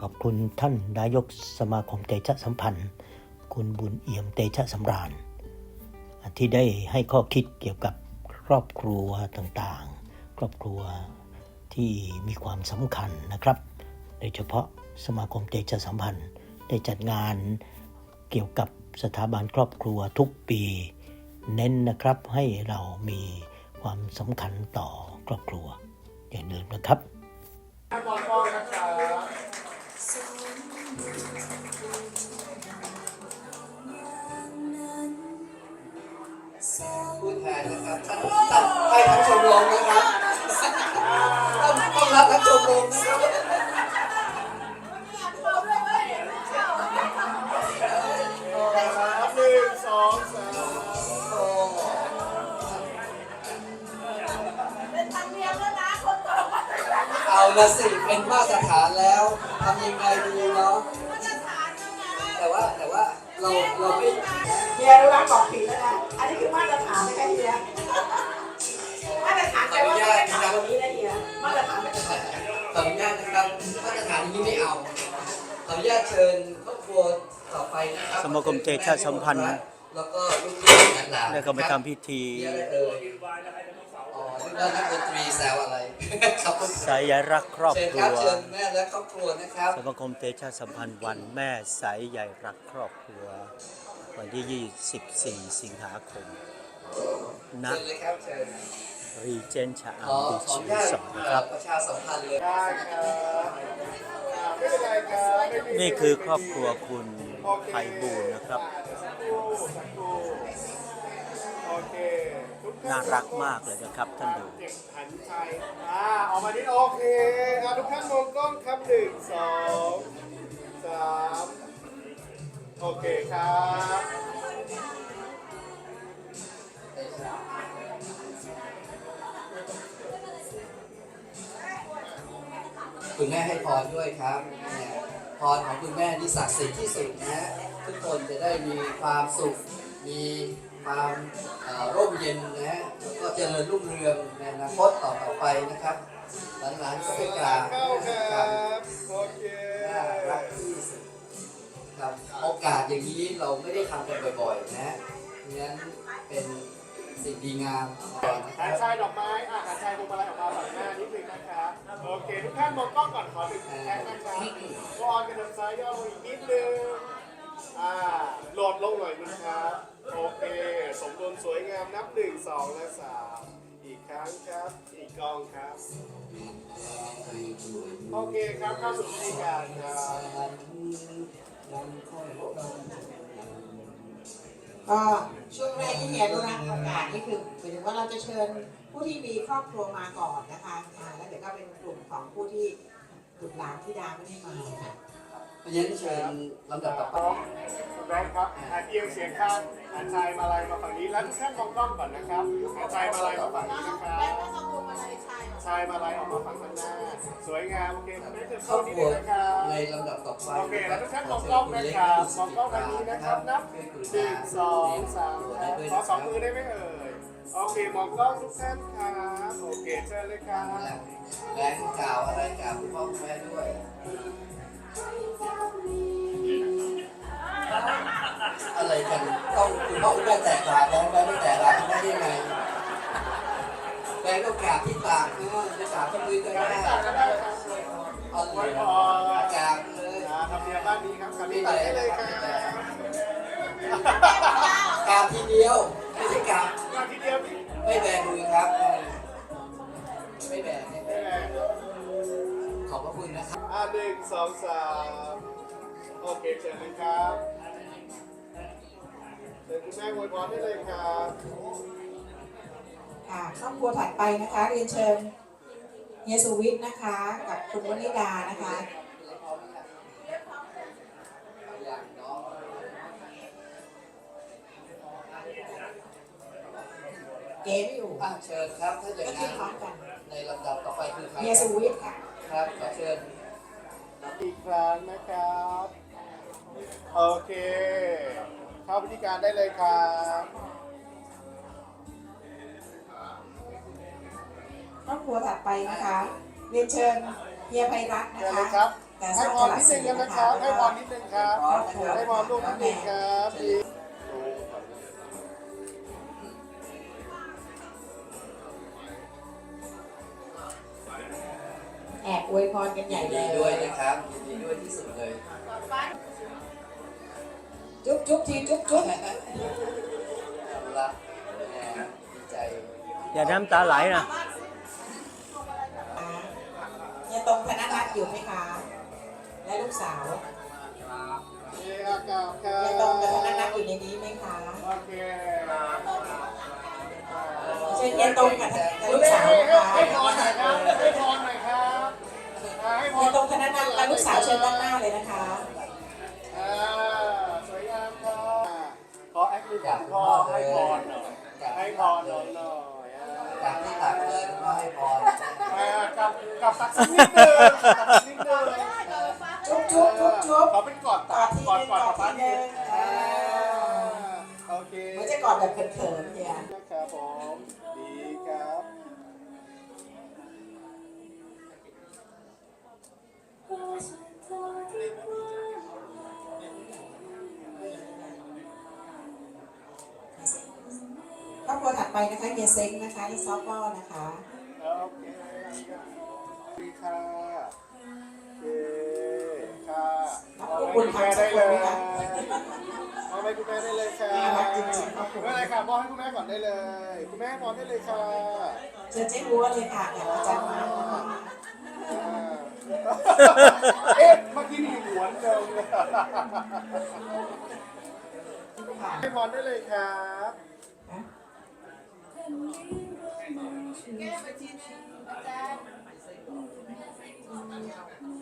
ขอบคุณท่านนายกสมาคมเตชะสัมพันธ์ คุณบุญเอี่ยมเตชะสำราญ ที่ได้ให้ข้อคิดเกี่ยวกับครอบครัวต่างๆ ครอบครัวที่มีความสำคัญนะครับ โดยเฉพาะสมาคมเตชะสัมพันธ์ ได้จัดงานเกี่ยวกับสถาบันครอบครัวทุกปี เน้นนะครับให้เรามีความสำคัญต่อครอบครัว อย่าลืมนะครับ ละสิเป็นมาตรฐานแล้วทำยังไงดีเนาะฐานแล้วนะแต่ว่าแต่ว่าเราเราไม่เฮียรู้แล้วบอกผิดแล้วนะอันนี้คือมาตรฐานนะคะเฮียมาตรฐานแปลว่าไม่ได้ทำแบบนี้นะเฮียมาตรฐานเป็นยังไงขออนุญาตนะครับมาตรฐานนี้ไม่เอาขออนุญาตเชิญครอบครัวต่อไปนะครับสมาคมเตชะสัมพันธ์แล้วก็ลูกๆหลานๆแล้วก็ไปทำพิธี มีอะไรเอ่ยอ๋อนึกว่านักดนตรีแซวอะไรขอบคุณสายรักครอบเชิญคครัรับวเชิญแม่และครอบครัวนะครับ สมาคมเตชะสัมพันธ์วันแม่สายใหญ่รักครอบครัว วันที่ 24 สิงหาคมณเชิญเลยครับเชิญรีเจนชะขออำบีขออชีนุญาตสองนะครับ ประชาสัมพันธ์เลยได้ครับอ่าไม่เป็นไรครับไม่มีนี่คือครอบครัวคุณไพบูลย์นะครับ สักครู่ น่ารักมากเลยนะครับท่านดูเจ็บหันใจอ่าออกมาที่โอเคอ่าทุกท่านมองกล้องครับหนึ่งสองสามโอเคครับคุณแม่ให้พรด้วยครับเนี่ยพรของคุณแม่นี่ศักดิ์สิทธิ์ที่สุดนะ ทุกคนจะได้มีความสุข มี ความเอ่อร่มเย็นนะฮะแล้วก็เจริญรุ่งเรืองในอนาคตต่อต่อไปนะครับ หลานๆก็ไปกราบเข้าคกรัราบบโอเคน่ารักที่สุดครับโอกาสอย่างนี้เราไม่ได้ทำกันบ่อยๆนะเพราะฉะนั้นเป็นสิ่งดีงามก่อนนะคหัรันบชายดอกไม้อะหันชายพวงมาลัยออกมาฝั่งหน้านิดนึงนะครับโอเคทุกท่านมองกล้องก่อนขอหนึ่งแท็กนะครับวอนกันทางซ้ายย่อลงอีกนิดนึง อ่าโหลดลงหน่อยนึงครับ โอเค สมดุลสวยงามนับหนึ่งสองและสามอีกครั้งครับ อีกกองครับ โอเคครับเข้าสู่พิธีการครับก็ช่วงแรกที่เฮียรู้นะประกาศนี่คือหมายถึงว่าเราจะเชิญผู้ที่มีครอบครัวมาก่อนนะคะอ่าแล้วเดี๋ยวก็เป็นกลุ่มของผู้ที่บุตรหลานที่ดาไม่ได้มาค่ะ เพราะฉะนั้นเชิญลำดับต่อไปน้องคุณแบงค์ครับอาเอียงเสียงข้างหันชายมาลัยมาฝั่งนี้แล้วทุกท่านมองกล้องก่อนนะครับหันชายมาลัยมาฝั่งนี้นะครับ ชายมาลัยออกมาฝั่งข้างหน้า สวยงามโอเคคุณแม่จะครอบนิดครันึวงนะครับ ในลำดับต่อไปโอเคแล้วทุกท่านมองกล้องนะครับมองกล้องทางนี้นะครับ นับหนึ่งสองสามครับขอสองมือได้ไหมเอ่ย โอเค มองกล้องทุกท่านครับ โอเคเชิญเลยครับ แบงค์กล่าวอะไรกล่าวคุณพ่อคุณแม่ด้วย อะไรกันต้องคุณพ่อคุณแม่แตกต่าแล้วแบงค์ไม่แตกต่างได้ยังไงแบงค์ต้องกราบที่ปากเออจะกราบที่มือก็ได้เอาเลยกราบเลยอ่าทำเนียมบ้านนี้ครับคำนี้ตัดได้เลยครับกราบทีเดียว งสองสามโอเคเชิญเลยครับเชิญคุณแม่อวยพรได้เลยครับค่ะครอบครัวถัดไปนะคะ เรียนเชิญเฮียสุวิทย์นะคะ กับคุณวนิดานะคะเก๋ไม่อยู่อะเชิญครับถ้าอย่างก็ขึ้นั้นนพร้อมกันในลำดับต่อไปคือใครเฮียสุวิทย์ค่ะครับขอเชิญ อีกครั้งนะครับ โอเค เข้าพิธีการได้เลยครับครอบครัวถัดไปนะคะ เรียนเชิญเฮียไพรัตน์เชิญนะเลยคะครับการสให้ร้างพตรลาดนิดสีนึงกันนะนะคคะรับแล้วให้ก็พรนิดนึงครับ ให้พรลูกนิดนึงครับ อบอวยพรกันใหญ่ยินเลดีด้วยยนะครับยินดีด้วยที่สุดเลยจุ๊บจุ๊บทีจุ๊บจุ๊บเอาละแหมดีใจ อย่าน้ำตาไหลนะ เนี่ยตรงธนรัตน์อยู่ไหมคะ และลูกสาวเย้ครับครับครัเนี่ยตรงกับธนรัตบน์อยู่ในนี้ไหมคะโอเคเชิญเนี่ยตรงกับกับลูกสาวให้นะคะให้พรหน่อ อ่าให้พรเนี่ยตรงธนรัตน์และลูกสาวเชิญด้านหน้าเลยนะคะอ่าสวยงามครับขอแอคทีฟกับพ่อให้พรหน่อยให้พรหน่อยหน่อยอ่าจากที่ตักเลยก็ให้พรอ่ากับกับตักสักนิดนึง นะคะเฮียเซ้งนะคะที่ซอฟต์บอลนะคะโอเคดีค่ะโอเคค่ะเอาไปคุณแม่ได้เลยเอาไปคุณแม่ได้เลยค่ะไม่เป็นไรค่ะมอบให้คุณแม่ก่อนได้เลย คุณแม่มอบได้เลยค่ะเชิญเจ๊บัวเลยค่ะกับอาจารย์มาเอ๊ะเมื่อกี้มีหวนเดิมเลยค่ะให้พรได้เลยครับ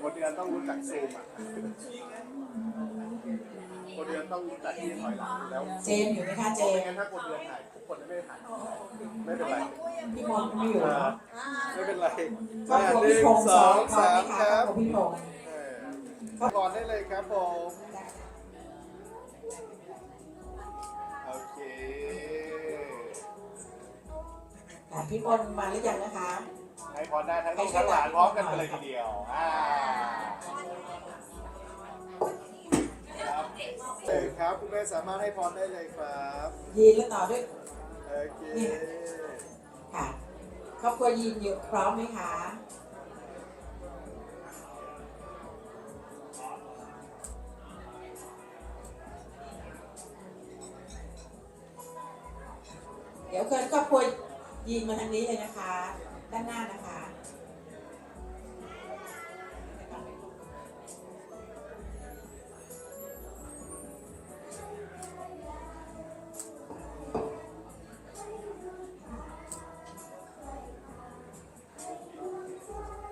คนเดือนต้องรู้จักซูมอะคนเดือนต้องรู้จักที่ถอยหลังแล้วเจมส์อยู่ไหมคะเจไม่มงั้นส์ถ้าคนเดือนถ่ายทุกคนไม่ได้ถ่ายไม่เป็นไร พี่มนต์ไม่อยู่อ่าเนาะไม่เป็นไรครอบครัวหพี่นึ่พงงศ์สสอองงสามไหมคคะรับครอบครัวพี่พงศ์เออก่อนได้เลยครับผม ค่ะพี่มนต์มาหรือยังนะคะให้พรได้ทั้งลูกทั้งหลานพร้อมกันไปเลยทีเดียวอ่าครับเออครับคุณแม่สามารถให้พรได้เลยครับยีนแล้วต่อด้วยโอเคค่ะครอบครัวยีนอยู่พร้อมไหมคะเดี๋ยวเชิญครอบครัว ยีนมาทางนี้เลยนะคะ ด้านหน้านะคะ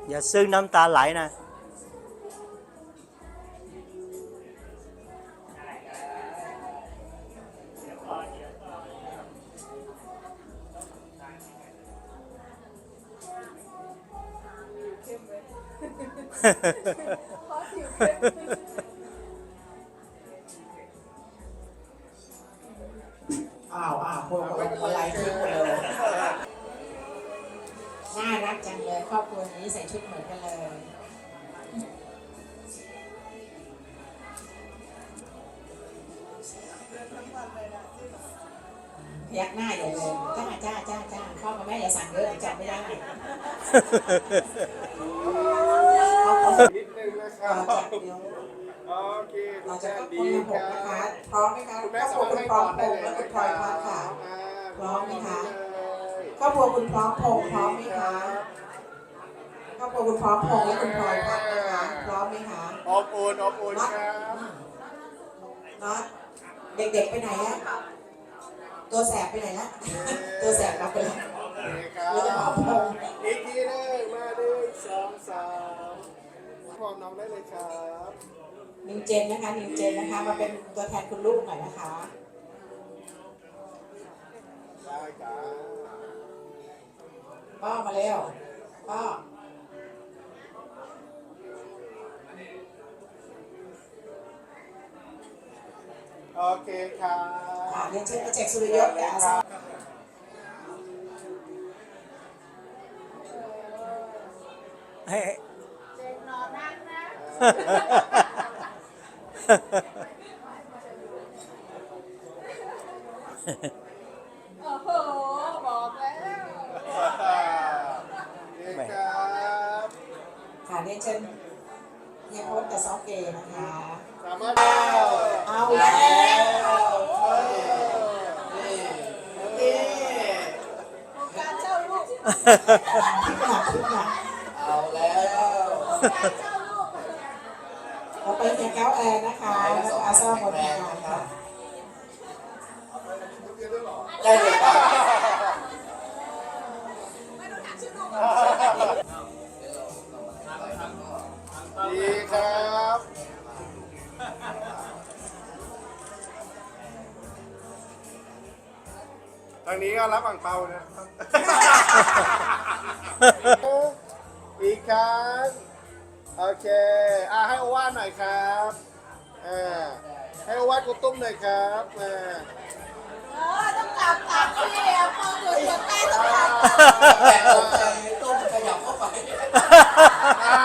อย่าซึ้งน้ำตาไหลนะ อ้าวอ้าวพวกเราอะไรทิ้งหมดเลยน่ารักจังเลยครอบครัวนี้ใส่ชุดเหมือนกันเลยพยักหน้าอย่าเลยจ้าจ้าจ้าจ้าพ่อกับแม่อย่าสั่งเยอะจับไม่ได้ นึงนะคเอารับจับเดี๋ยวโอเคเราจะแม่ก็คดีนละหคกรันะคะบพร้อมไหมคะคุณคแม่รอบสาครัวมารถคุณให้พร้อพมรพได้งษ์เลยและนะคุณพลอยพัฒน์ค่ะ พร้อมไหมคะเลยครอบครัวคุณพร้อมพงษ์พร้อมไหมคะครอบครัวคุณพร้อมพงษ์และคุณพลอยพัฒน์นะคะพร้อมไหมคะอบอุ่นอบอุ่นครับน็อตเด็กๆไปไหนอะตัวแสบไปไหนละตัวแสบกลับไปแล้วโอเคครับเราจะขอพงษ์อีกทีหนึงมาหนึ่งสองสาม พร้อมน้องได้เลยครับนิวเจนนะคะนิวเจนนะคะมาเป็นตัวแทนคุณลูกหน่อยนะคะได้ครับป้อมาเร็วป้อโอเคครับค่ะเรียนเชิญมาแจกสุริยศกับอาสา ให้ อ่า โอ้โห บอกแล้วนี่ครับค่ะเรียนเชิญเฮียโพสกับซอฟเกย์นะคะ สามารถเอาแล้วนี่นี่การเช่าลูกคิดหนักคิดหนักเอาแล้ว เราไปเฮียแก้วแอร์นะคะแล้วก็อาซ่าบนงานค่ะได้เลยครับดีครับทางนี้ก็รับอ่างเปานะ อีกครั้ โอเคอะให้โอวาทหน่อยครับอ่าให้โอวาทกุตุ้มหน่อยครับอ่าเออต้องกลับกลับสิเอาพอหยุดหยุดได้ต้องกลับแต่ตกใจต้มขยับเข้าไปอ่า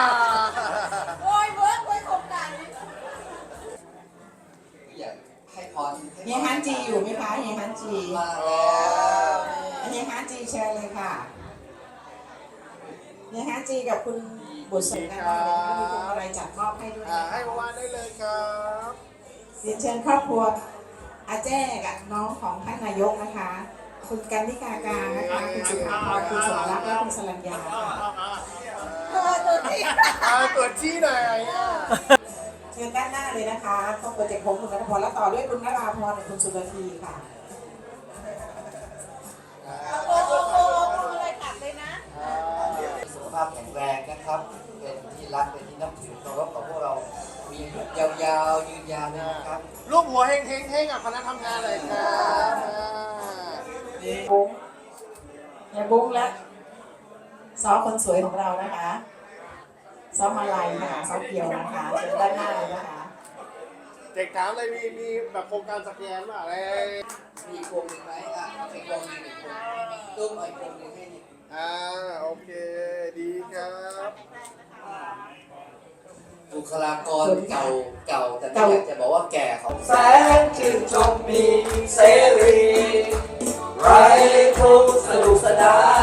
โอ้ยเวิร์กไว้คงกันอยากให้พรเฮียฮันจีอยู่ไหมคะเฮียฮันจีมาแล้วนี่เฮียฮันจีเชิญเลยค่ะเฮียฮันจีกับคุณ บุตรสมนะคะเดี๋ยวก็มีพวงมาลัยจัดมอบให้ด้วยอ่านะให้โอวาทได้เลยครับเรียนเชิญครอบครัวอาแจ้กับน้องของท่านนายกนะคะ คุณกันนิกาการนะคะ คุณสุภาพรคุณสมรักและคุณสรัญญาค่ะเออตัวจริงอ่าตรวจชี้หน่อยอะเชิญด้านหน้าเลยนะคะครอบครัวเจ็กผมคุณนัทพรและต่อด้วยคุณนราพรและคุณสุรธีค่ะ โอ้โหอะไรตัดเลยนะ สุขภาพแข็งแรง นะครับ เป็นที่รักเป็นที่นับถือเคารพของพวกเรา มีอายุยาวๆยืนยาวเลยนะครับรูปหัวเฮงเฮงเฮงกับคณะทำงานเลยครับอ่าบุ้งเนี่ยบุ้งและซอคนสวยของเรานะคะซอมาลัยนะคะซอเกียวนะคะเชิญด้านหน้าเลยนะคะ เด็กถามเลยมีมีแบบโครงการสแกนป่ะอะไรมีอีกวงหนึ่งไหมอะอีกวงหนึ่งอีกวงตุ้มเอาอีกวงหนึ่งให้นี่ อ่าโอเคดีครับบุคลากรเก่าเก่าแต่ไม่เก่าอยากจะบอกว่าแก่ของแสงชื่นชมมีเสรี ไรทุกข์สนุกสนาน